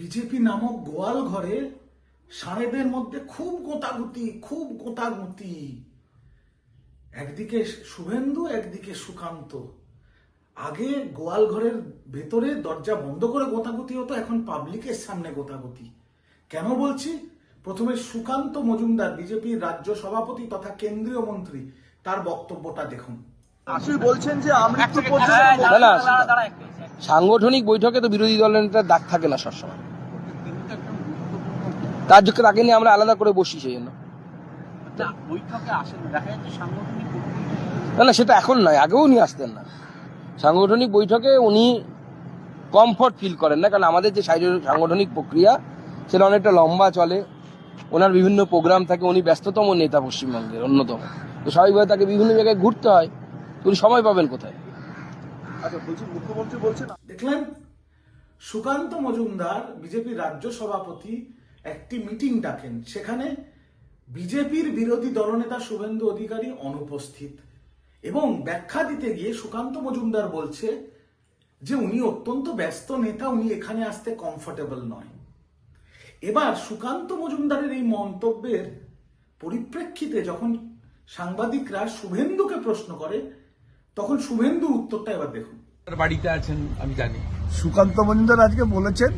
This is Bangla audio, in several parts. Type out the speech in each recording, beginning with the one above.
বিজেপি নামক গোয়াল ঘরে সাঁড়েদের মধ্যে খুব গোতাগুতি খুব গোতাগুতি একদিকে শুভেন্দু একদিকে সুকান্ত। আগে গোয়াল ঘরের ভেতরে দরজা বন্ধ করে গোতাগুতি হতো এখন পাবলিকের সামনে গোতাগুতি কেন বলছি? প্রথমে সুকান্ত মজুমদার বিজেপির রাজ্য সভাপতি তথা কেন্দ্রীয় মন্ত্রী তার বক্তব্যটা দেখুন। বলছেন যে সাংগঠনিক বৈঠকে তো বিরোধী দলের নেতার ডাক থাকে না সবসময়। তার জন্য তাকে নিয়ে আমরা আলাদা করে বসি সেই জন্য। না বৈঠকে আসেন দেখা যাচ্ছে সাংগঠনিক না না সেটা এখন নয় আগেও উনি আসতেন না। সাংগঠনিক বৈঠকে উনি কমফর্ট ফিল করেন না কারণ আমাদের যে সাংগঠনিক প্রক্রিয়া সেটা অনেকটা লম্বা চলে। ওনার বিভিন্ন প্রোগ্রাম থাকে উনি ব্যস্ততম নেতা পশ্চিমবঙ্গের অন্যতম। তো স্বাভাবিকভাবে তাকে বিভিন্ন জায়গায় ঘুরতে হয় তো উনি সময় পাবেন কোথায়? আচ্ছা মুখ্যমন্ত্রী বলছেন দেখলেন সুকান্ত মজুমদার বিজেপির রাজ্য সভাপতি একটি মিটিং ডাকেন। সেখানে বিজেপির বিরোধী দলনেতা শুভেন্দু অধিকারী অনুপস্থিত এবং ব্যাখ্যা দিতে গিয়ে সুকান্ত মজুমদার বলছে যে উনি অত্যন্ত ব্যস্ত নেতা উনি এখানে আসতে কমফোর্টেবল নয়। এবার সুকান্ত মজুমদারের এই মন্তব্যের পরিপ্রেক্ষিতে যখন সাংবাদিকরা শুভেন্দুকে প্রশ্ন করে তখন শুভেন্দুর উত্তরটা এবার দেখুন। বাড়িতে আছেন আমি জানি। সুকান্ত মজুমদার আজকে বলেছেন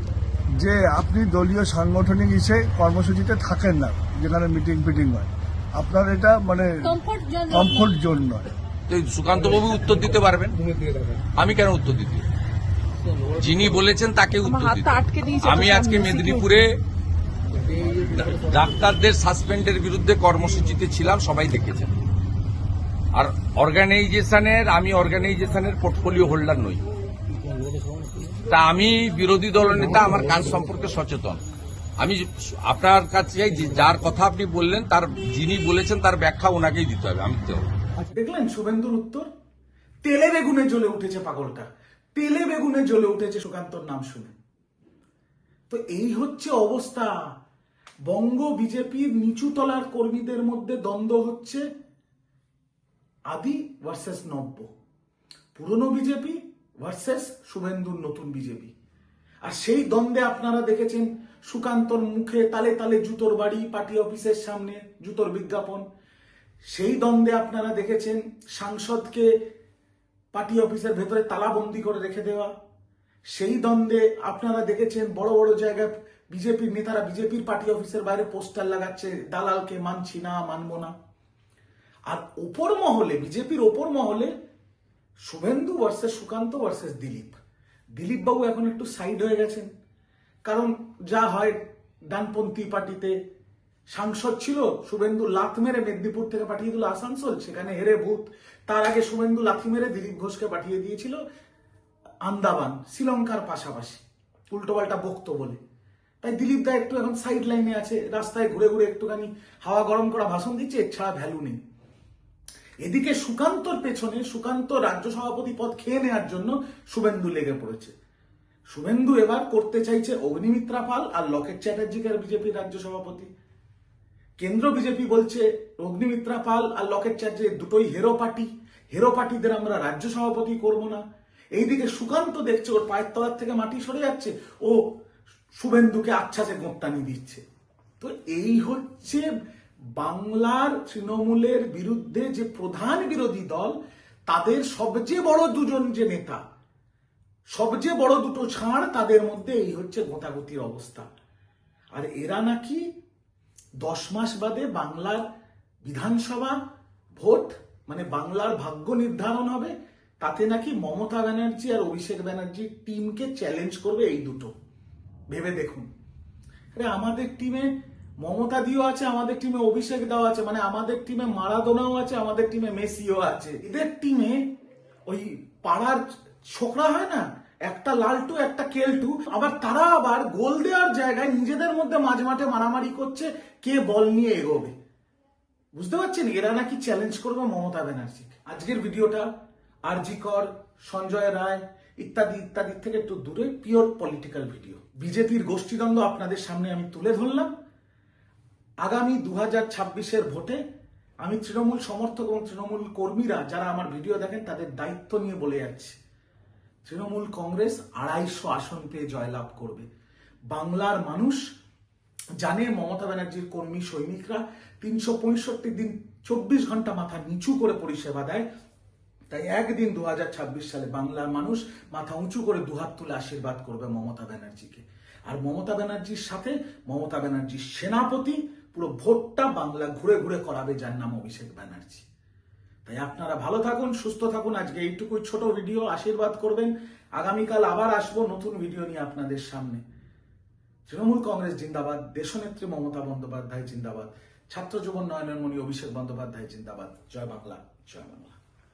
যে আপনি দলীয় সাংগঠনিক ইসে কর্মসূচিতে থাকেন না যেখানে মিটিং ফিটিং হয়। আপনার এটা মানে কমফোর্ট জোন নয়। তো সুকান্ত বাবু উত্তর দিতে পারবেন? আমি কেন উত্তর দিতে? যিনি বলেছেন তাকে উত্তর আমি আজকে মেদিনীপুরে ডাক্তারদের সাসপেন্ডের বিরুদ্ধে কর্মসূচিতে ছিলাম সবাই দেখেছেন। আর অর্গানাইজেশনের আমি অর্গানাইজেশনের পোর্টফোলিও হোল্ডার নই। তা আমি বিরোধী দলনেতা আমার কাজ সম্পর্কে সচেতন। আমি আপনার কাছে যার কথা আপনি বললেন, তার যিনি বলেছেন, তার ব্যাখ্যা ওনাকেই দিতে হবে, আমি হবে দেখলেন শুভেন্দুর উত্তর? তেলে বেগুনে জ্বলে উঠেছে পাগলটা। তেলে বেগুনে জ্বলে উঠেছে সুকান্তর নাম শুনে। তো এই হচ্ছে অবস্থা। বঙ্গ বিজেপির নিচু তলার কর্মীদের মধ্যে দ্বন্দ্ব হচ্ছে আদি ভার্সেস নব্য। পুরনো বিজেপি ভার্সেস শুভেন্দুর নতুন বিজেপি। আর সেই দ্বন্দ্বে আপনারা দেখেছেন সুকান্তর মুখে তালে তালে জুতোর বাড়ি, পার্টি অফিসের সামনে জুতোর বিজ্ঞাপন। সেই দ্বন্দ্বে আপনারা দেখেছেন সাংসদকে পার্টি অফিসের ভেতরে তালাবন্দি করে রেখে দেওয়া। সেই দ্বন্দ্বে আপনারা দেখেছেন বড় বড় জায়গায় বিজেপির নেতারা বিজেপির পার্টি অফিসের বাইরে পোস্টার লাগাচ্ছে, দালালকে মানছি না, মানবো না। আর ওপর মহলে, বিজেপির ওপর মহলে শুভেন্দু ভার্সেস সুকান্ত ভার্সেস দিলীপ। দিলীপ বাবু এখন একটু সাইড হয়ে গেছেন। কারণ যা হয় ডানপন্থী পার্টিতে। সাংসদ ছিল শুভেন্দু লাথ মেরে মেদিনীপুর থেকে পাঠিয়ে দিল আসানসোল, সেখানে হেরে ভূত। তার আগে শুভেন্দু লাথি মেরে দিলীপ ঘোষকে পাঠিয়ে দিয়েছিল আন্দামান, শ্রীলঙ্কার পাশাপাশি। উল্টোপাল্টা বক্ত বলে। তাই দিলীপ দা একটু এখন সাইড লাইনে আছে, রাস্তায় ঘুরে ঘুরে একটুখানি হাওয়া গরম করা ভাষণ দিচ্ছে, এর ছাড়া ভ্যালু নেই। এদিকে সুকান্তর পেছনে সুকান্ত রাজ্য সভাপতি পদ খেয়ে নেওয়ার জন্য শুভেন্দু লেগে পড়েছে। শুভেন্দু এবার করতে চাইছে অগ্নিমিত্রা পাল আর লকেট চ্যাটার্জিকে বিজেপির রাজ্য সভাপতি। কেন্দ্র বিজেপি বলছে, অগ্নিমিত্রা পাল আর লকেট চ্যাটার্জি দুটোই হেরো পার্টি। হেরো পার্টিদের আমরা রাজ্য সভাপতি করব না। এইদিকে সুকান্ত দেখছে ওর পায়ের তলার থেকে মাটি সরে যাচ্ছে, ও শুভেন্দুকে আচ্ছাচে গোপ্তানি দিচ্ছে। তো এই হচ্ছে বাংলার তৃণমূলের বিরুদ্ধে যে প্রধান বিরোধী দল, তাদের সবচেয়ে বড় দুজন যে নেতা, সবচেয়ে বড় দুটো ছাড় তাদের মধ্যে এই হচ্ছে গোতাগতির অবস্থা। আর এরা নাকি দশ মাস বাদে বাংলার বিধানসভা ভোট মানে বাংলার ভাগ্য নির্ধারণ হবে, তাতে নাকি মমতা ব্যানার্জি আর অভিষেক ব্যানার্জির টিমকে চ্যালেঞ্জ করবে এই দুটো। ভেবে দেখুন। আরে আমাদের টিমে মমতা দিও আছে, আমাদের টিমে অভিষেক দাও আছে মানে আমাদের টিমে মারাদোনাও আছে, আমাদের টিমে মেসিও আছে। এদের টিমে ওই পাড়ার ছোকরা হয় না, একটা লালটু, একটা কেলটু, আবার তারা আবার গোল দেওয়ার জায়গায় নিজেদের মধ্যে মাঝ মাঠে মারামারি করছে, কে বল নিয়ে এগোবে। বুঝতে পারছেন? এরা নাকি চ্যালেঞ্জ করবে মমতা ব্যানার্জি আজকের ভিডিওটা আরজি কর, সঞ্জয় রায়, ইত্যাদি ইত্যাদি থেকে একটু দূরে পিওর পলিটিক্যাল ভিডিও বিজেপির গোষ্ঠীদ্বন্দ্ব আপনাদের সামনে আমি তুলে ধরলাম। আগামী দু হাজার ছাব্বিশের ভোটে আমি তৃণমূল সমর্থক এবং তৃণমূল কর্মীরা যারা আমার ভিডিও দেখেন তাদের দায়িত্ব নিয়ে বলে যাচ্ছি। তৃণমূল কংগ্রেস আড়াইশো আসন পেয়ে জয়লাভ করবে। বাংলার মানুষ জানে মমতা ব্যানার্জির কর্মী সৈনিকরা তিনশো পঁয়ষট্টি দিন চব্বিশ ঘণ্টা মাথা নিচু করে পরিষেবা দেয়। তাই একদিন দু হাজার ছাব্বিশ সালে বাংলার মানুষ মাথা উঁচু করে দুহাত তুলে আশীর্বাদ করবে মমতা ব্যানার্জিকে। আর মমতা ব্যানার্জির সাথে মমতা ব্যানার্জির সেনাপতি পুরো ভোটটা বাংলা ঘুরে ঘুরে করাবে যার নাম অভিষেক ব্যানার্জি। তাই আপনারা ভালো থাকুন, সুস্থ থাকুন। আজকে এইটুকুই ছোট ভিডিও। আশীর্বাদ করবেন। আগামীকাল আবার আসব নতুন ভিডিও নিয়ে আপনাদের সামনে। তৃণমূল কংগ্রেস জিন্দাবাদ, দেশনেত্রী মমতা বন্দ্যোপাধ্যায় জিন্দাবাদ, ছাত্র যুব নয়নমণি, অভিষেক বন্দ্যোপাধ্যায় জিন্দাবাদ। জয় বাংলা জয় বাংলা।